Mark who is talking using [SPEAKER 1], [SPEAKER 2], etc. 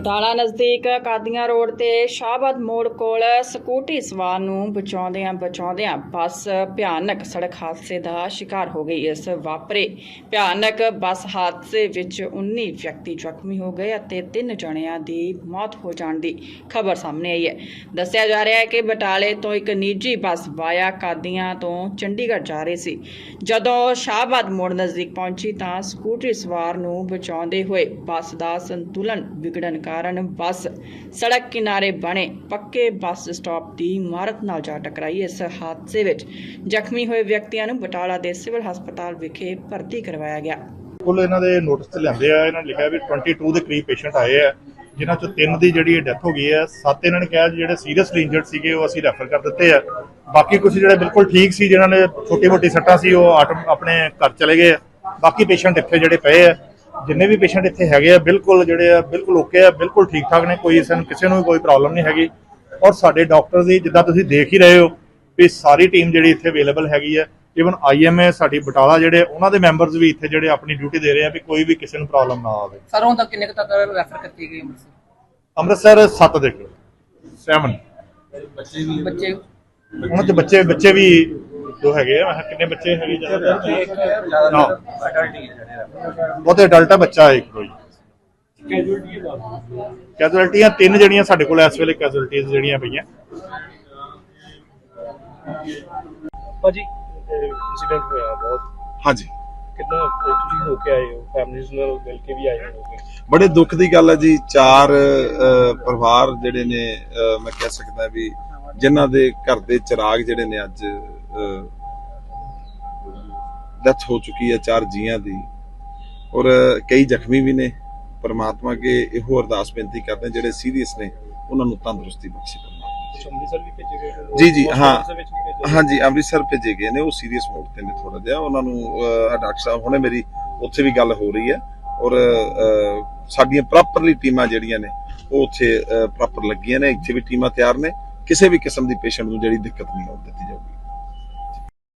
[SPEAKER 1] ਬਟਾਲਾ ਨਜ਼ਦੀਕ ਕਾਦੀਆਂ ਰੋਡ ਤੇ ਸ਼ਾਹਬਾਦ ਮੋੜ ਕੋਲ ਸਕੂਟੀ ਸਵਾਰ ਨੂੰ ਬਚਾਉਂਦਿਆਂ ਬਚਾਉਂਦਿਆਂ ਬੱਸ ਭਿਆਨਕ ਸੜਕ ਹਾਦਸੇ ਦਾ ਸ਼ਿਕਾਰ ਹੋ ਗਈ। ਇਸ ਵਾਪਰੇ ਭਿਆਨਕ ਬੱਸ ਹਾਦਸੇ ਵਿੱਚ 19 ਵਿਅਕਤੀ ਜ਼ਖਮੀ ਹੋ ਗਏ ਅਤੇ ਤਿੰਨ ਜਣਿਆਂ ਦੀ ਮੌਤ ਹੋ ਜਾਣ ਦੀ ਖਬਰ ਸਾਹਮਣੇ ਆਈ ਹੈ। ਦੱਸਿਆ ਜਾ ਰਿਹਾ ਹੈ ਕਿ ਬਟਾਲੇ ਤੋਂ ਇੱਕ ਨਿੱਜੀ ਬੱਸ ਵਾਇਆ ਕਾਦੀਆਂ ਤੋਂ ਚੰਡੀਗੜ੍ਹ ਜਾ ਰਹੀ ਸੀ। ਜਦੋਂ ਸ਼ਾਹਬਾਦ ਮੋੜ ਨਜ਼ਦੀਕ ਪਹੁੰਚੀ ਤਾਂ ਸਕੂਟਰੀ ਸਵਾਰ ਨੂੰ ਬਚਾਉਂਦੇ ਹੋਏ ਬੱਸ ਦਾ ਸੰਤੁਲਨ ਵਿਗੜਨ ਕਾਰਨ ਬੱਸ ਸੜਕ ਕਿਨਾਰੇ ਬਣੇ। ਪੱਕੇ ਬੱਸ ਸਟਾਪ ਦੀ ਇਮਾਰਤ ਨਾਲ ਜਾ ਟਕਰਾਈ। ਇਸ ਹਾਦਸੇ ਵਿੱਚ ਜ਼ਖਮੀ ਹੋਏ ਵਿਅਕਤੀਆਂ ਨੂੰ ਬਟਾਲਾ ਦੇ ਸਿਵਲ ਹਸਪਤਾਲ ਵਿਖੇ ਭਰਤੀ ਕਰਵਾਇਆ ਗਿਆ।
[SPEAKER 2] ਕੁੱਲ ਇਹਨਾਂ ਦੇ ਨੋਟਿਸ ਤੇ ਲਿਆਂਦੇ ਆ, ਇਹਨਾਂ ਨੇ ਲਿਖਿਆ ਵੀ 22 ਦੇ ਕਰੀਬ ਪੇਸ਼ੈਂਟ ਆਏ ਆ, ਜਿਨ੍ਹਾਂ ਚੋਂ ਤਿੰਨ ਦੀ ਜਿਹੜੀ ਡੈਥ ਹੋ ਗਈ ਹੈ ਸੱਤ ਇਹਨਾਂ ਨੇ ਕਿਹਾ ਜਿਹੜੇ ਸੀਰੀਅਸਲੀ ਇੰਜਰਡ ਸੀਗੇ ਉਹ ਅਸੀਂ ਰੈਫਰ ਕਰ ਦਿੱਤੇ ਆ। ਬਾਕੀ ਕੁਝ ਜਿਹੜੇ ਬਿਲਕੁਲ ਠੀਕ ਸੀ, ਜਿਨ੍ਹਾਂ ਨੇ ਛੋਟੀ ਮੋਟੀ ਸੱਟਾਂ ਸੀ, ਉਹ ਆਟੋ- ਆਪਣੇ ਘਰ ਚਲੇ ਗਏ ਬਾਕੀ ਪੇਸ਼ੈਂਟ ਇੱਥੇ ਜਿਹੜੇ ਪਏ ਆ। ਜਿੰਨੇ ਵੀ ਪੇਸ਼ੈਂਟ ਇੱਥੇ ਹੈਗੇ ਆ ਬਿਲਕੁਲ ਜਿਹੜੇ ਆ ਬਿਲਕੁਲ ਓਕੇ ਆ ਬਿਲਕੁਲ ਠੀਕ ਠਾਕ ਨੇ ਕੋਈ ਸਾਨੂੰ ਕਿਸੇ ਨੂੰ ਵੀ ਕੋਈ ਪ੍ਰੋਬਲਮ ਨਹੀਂ ਹੈਗੀ। ਔਰ ਸਾਡੇ ਡਾਕਟਰ ਦੀ ਜਿੱਦਾਂ ਤੁਸੀਂ ਦੇਖ ਹੀ ਰਹੇ ਹੋ ਵੀ ਸਾਰੀ ਟੀਮ ਜਿਹੜੀ ਇੱਥੇ ਅਵੇਲੇਬਲ ਹੈਗੀ ਆ ਇਵਨ ਆਈਐਮਏ ਸਾਡੀ ਬਟਾਲਾ ਜਿਹੜੇ ਉਹਨਾਂ ਦੇ ਮੈਂਬਰਸ ਵੀ ਇੱਥੇ ਜਿਹੜੇ ਆਪਣੀ ਡਿਊਟੀ ਦੇ ਰਹੇ ਆ ਵੀ ਕੋਈ ਵੀ ਕਿਸੇ ਨੂੰ ਪ੍ਰੋਬਲਮ ਨਾ ਆਵੇ।
[SPEAKER 3] ਸਰ ਹੁਣ ਤੱਕ ਕਿੰਨੇ ਕੁ ਤੱਕ ਰੈਫਰ ਕੀਤੀ ਗਈ ਅੰਮ੍ਰਿਤਸਰ?
[SPEAKER 2] ਅੰਮ੍ਰਿਤਸਰ 7 ਦੇਖੋ 7
[SPEAKER 3] ਬੱਚੇ
[SPEAKER 2] ਉਹਨਾਂ ਚ ਬੱਚੇ ਬੱਚੇ ਵੀ ਜੋ ਹੈਗੇ ਆ ਮੈਂ ਕਿਹਾ ਕਿੰਨੇ ਬੱਚੇ ਹੈਗੇ ਜ਼ਿਆਦਾ? ਨਾ। ਬਹੁਤੇ ਅਡਲਟ ਆ। ਬੱਚਾ ਇੱਕ ਕੋਈ। ਕੈਜੁਅਲਟੀਆਂ ਤਿੰਨ ਜਿਹੜੀਆਂ ਸਾਡੇ ਕੋਲ ਇਸ ਵੇਲੇ ਕੈਜੁਅਲਟੀਆਂ ਜਿਹੜੀਆਂ ਪਈਆਂ।
[SPEAKER 4] ਭਾਜੀ ਇਨਸੀਡੈਂਟ ਹੋਇਆ ਬਹੁਤ।
[SPEAKER 5] ਹਾਂਜੀ।
[SPEAKER 4] ਕਿੰਨਾ ਤੁਸੀਂ ਹੋ ਕੇ ਆਏ ਹੋ? ਫੈਮਿਲੀਜ਼ ਨਾਲ ਮਿਲ ਕੇ ਵੀ ਆਏ ਹੋ
[SPEAKER 5] ਬੜੇ ਦੁੱਖ ਦੀ ਗੱਲ ਹੈ ਜੀ ਚਾਰ ਪਰਿਵਾਰ ਜਿਹੜੇ ਨੇ ਮੈਂ ਕਹਿ ਸਕਦਾ ਵੀ ਜਿਨ੍ਹਾਂ ਦੇ ਘਰ ਦੇ ਚਿਰਾਗ ਜਿਹੜੇ ਨੇ ਅੱਜ ਡੈਥ ਹੋ ਚੁੱਕੀ ਹੈ ਚਾਰ ਜੀਆਂ ਦੀ। ਔਰ ਕਈ ਜ਼ਖਮੀ ਵੀ ਨੇ। ਪਰਮਾਤਮਾ ਅੱਗੇ ਇਹੋ ਅਰਦਾਸ ਬੇਨਤੀ ਕਰਦੇ ਹਾਂ, ਜਿਹੜੇ ਸੀਰੀਅਸ ਨੇ ਉਹਨਾਂ ਨੂੰ ਤੰਦਰੁਸਤੀ ਬਖਸ਼ੇ ਜੀ, ਜੀ, ਹਾਂ।
[SPEAKER 4] ਗਏ।
[SPEAKER 5] ਹਾਂਜੀ ਅੰਮ੍ਰਿਤਸਰ ਭੇਜੇ ਗਏ ਨੇ। ਉਹ ਸੀਰੀਅਸ ਮੋਡ ਤੇ ਨੇ ਥੋੜਾ ਜਿਹਾ। ਉਹਨਾਂ ਨੂੰ ਡਾਕਟਰ ਸਾਹਿਬ ਹੁਣੇ ਮੇਰੀ ਉੱਥੇ ਵੀ ਗੱਲ ਹੋ ਰਹੀ ਹੈ। ਔਰ ਸਾਡੀਆਂ ਪ੍ਰੋਪਰਲੀ ਟੀਮਾਂ ਜਿਹੜੀਆਂ ਨੇ ਉਹ ਉੱਥੇ ਪ੍ਰੋਪਰ ਲੱਗੀਆਂ ਨੇ। ਇੱਥੇ ਵੀ ਟੀਮਾਂ ਤਿਆਰ ਨੇ। ਕਿਸੇ ਵੀ ਕਿਸਮ ਦੀ ਪੇਸ਼ੈਂਟ ਨੂੰ ਜਿਹੜੀ ਦਿੱਕਤ ਨਹੀਂ ਆਉਣ ਦਿੱਤੀ ਜਾਊਗੀ।